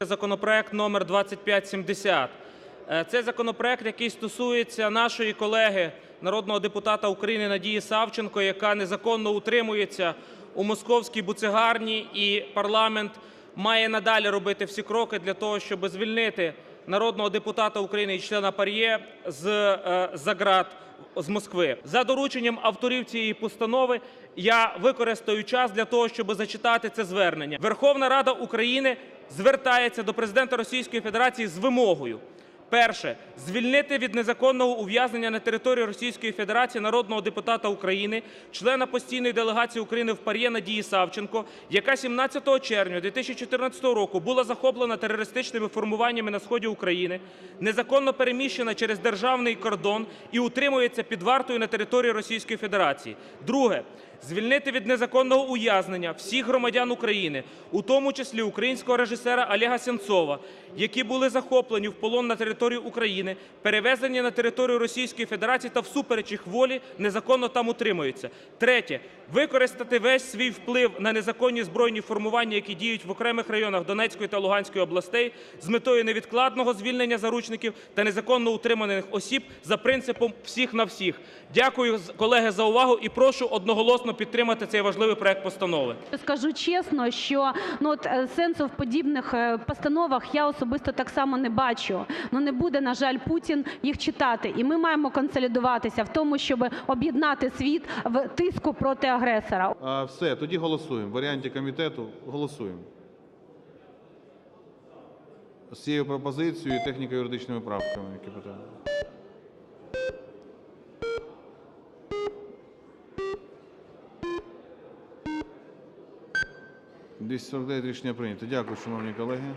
законопроект номер 2570. Е, Це законопроект, який стосується нашої колеги, народного депутата України Надії Савченко, яка незаконно утримується у московській буцегарні, і парламент має надалі робити всі кроки для того, щоб звільнити народного депутата України і члена ПАРЄ з Заград за ґрат з Москви. За дорученням авторів цієї постанови я використаю час для того, щоб зачитати це звернення. Верховна Рада України звертається до президента Російської Федерації з вимогою. Перше звільнити від незаконного ув'язнення на території Російської Федерації народного депутата України, члена постійної делегації України в ПАРЄ Надії Савченко, яка 17 червня 2014 року була захоплена терористичними формуваннями на сході України, незаконно переміщена через державний кордон і утримується під вартою на території Російської Федерації. Друге звільнити від незаконного ув'язнення всіх громадян України, у тому числі українського режисера Олега Сенцова, які були захоплені в полон на території України, перевезені на територію Російської Федерації та всупереч їх волі незаконно там утримуються. Третє використати весь свій вплив на незаконні збройні формування, які діють в окремих районах Донецької та Луганської областей, з метою невідкладного звільнення заручників та незаконно утриманих осіб за принципом всіх на всіх. Дякую, колеги, за увагу і прошу одноголосно підтримати цей важливий проект постанови. Скажу чесно, що ну от е, сенсу в подібних е, постановах я особисто так само не бачу. Ну не буде, на жаль, Путін їх читати, і ми маємо консолідуватися в тому, щоб об'єднати світ в тиску проти агресора. Все, тоді голосуємо. В варіанті комітету голосуємо. З цією пропозицією і техніко-юридичними правками, які питання. Двісті рішення прийнято. Дякую, шановні колеги.